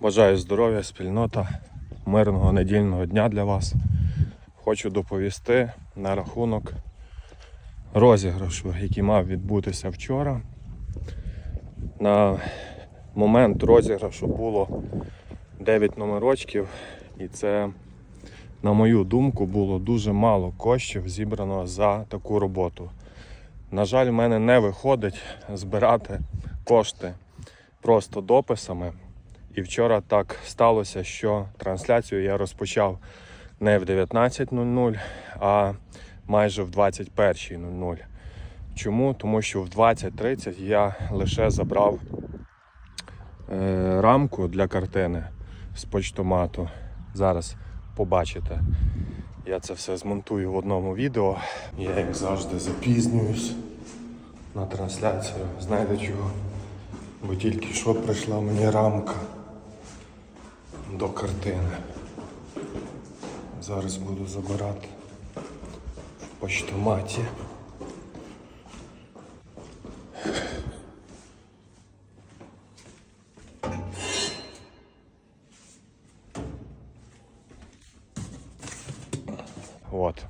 Бажаю здоров'я, спільнота, мирного недільного дня для вас. Хочу доповісти на рахунок розіграшу, який мав відбутися вчора. На момент розіграшу було 9 номерочків, і це, на мою думку, було дуже мало коштів зібрано за таку роботу. На жаль, в мене не виходить збирати кошти просто дописами. І вчора так сталося, що трансляцію я розпочав не в 19.00, а майже в 21.00. Чому? Тому що в 20.30 я лише забрав е, рамку для картини з почтомату. Зараз побачите. Я це все змонтую в одному відео. Я як завжди запізнююсь на трансляцію. Знаєте чого? Бо тільки що прийшла мені рамка до картини. Зараз буду забирати в почтоматі. От.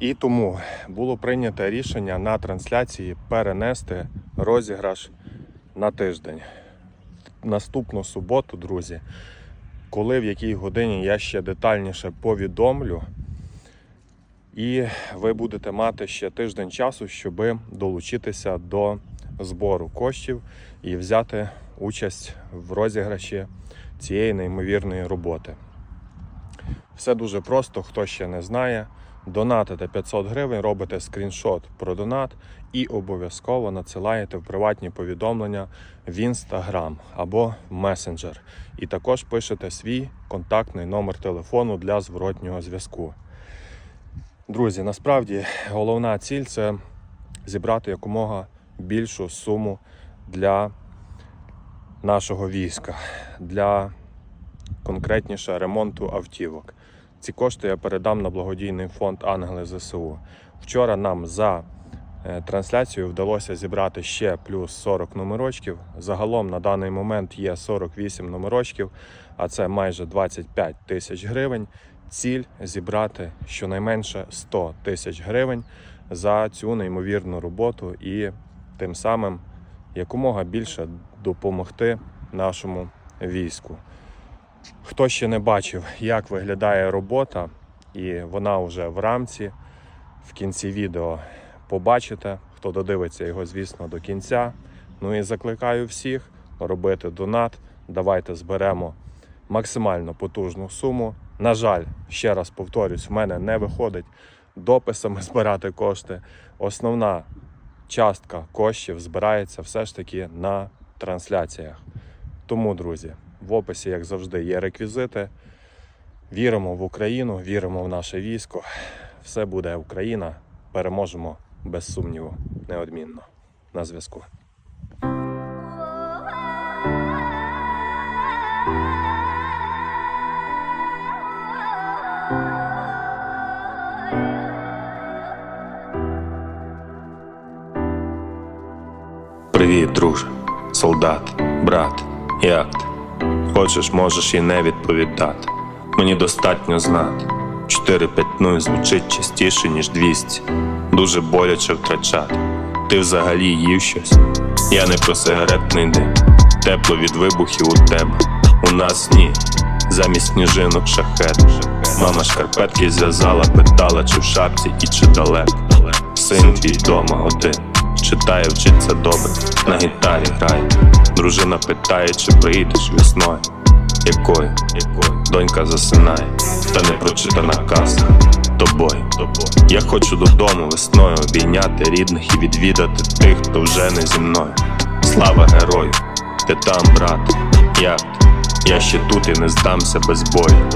І тому було прийнято рішення на трансляції перенести розіграш на тиждень. Наступну суботу, друзі, коли в якій годині я ще детальніше повідомлю, і ви будете мати ще тиждень часу, щоб долучитися до збору коштів і взяти участь в розіграші цієї неймовірної роботи. Все дуже просто, хто ще не знає. Донатите 500 гривень, робите скріншот про донат і обов'язково надсилаєте в приватні повідомлення в Instagram або в Messenger. І також пишете свій контактний номер телефону для зворотнього зв'язку. Друзі, насправді головна ціль це зібрати якомога більшу суму для нашого війська, для конкретніше ремонту автівок. Ці кошти я передам на благодійний фонд Ангели ЗСУ. Вчора нам за е, трансляцію вдалося зібрати ще плюс 40 номерочків. Загалом на даний момент є 48 номерочків, а це майже 25 тисяч гривень. Ціль зібрати щонайменше 100 тисяч гривень за цю неймовірну роботу і тим самим якомога більше допомогти нашому війську. Хто ще не бачив, як виглядає робота, і вона вже в рамці, в кінці відео побачите, хто додивиться його, звісно, до кінця. Ну і закликаю всіх робити донат. Давайте зберемо максимально потужну суму. На жаль, ще раз повторюсь, в мене не виходить дописами збирати кошти. Основна частка коштів збирається все ж таки на трансляціях. Тому, друзі, в описі, як завжди, є реквізити. Віримо в Україну, віримо в наше військо. Все буде Україна. Переможемо без сумніву, неодмінно. На зв'язку. Привіт, друже, солдат, брат, як ти? Хочеш, можеш і не відповідати. Мені достатньо знати. 4-5 звучить частіше, ніж 200. Дуже боляче втрачати. Ти взагалі їв щось. Я не про сигаретний дим. Тепло від вибухів у тебе. У нас ні. Замість сніжинок шахет. Мама шкарпетки зв'язала, питала, чи в шапці і чи далеко. Син твій дома один. Читає, вчиться добре, на гітарі грає. Дружина питає, чи приїдеш весною. Якою? Якою? Донька засинає, та не прочитана казка. Тобою. Я хочу додому весною обійняти рідних і відвідати тих, хто вже не зі мною. Слава герою! Ти там, брат, як ти? Я ще тут і не здамся без бою.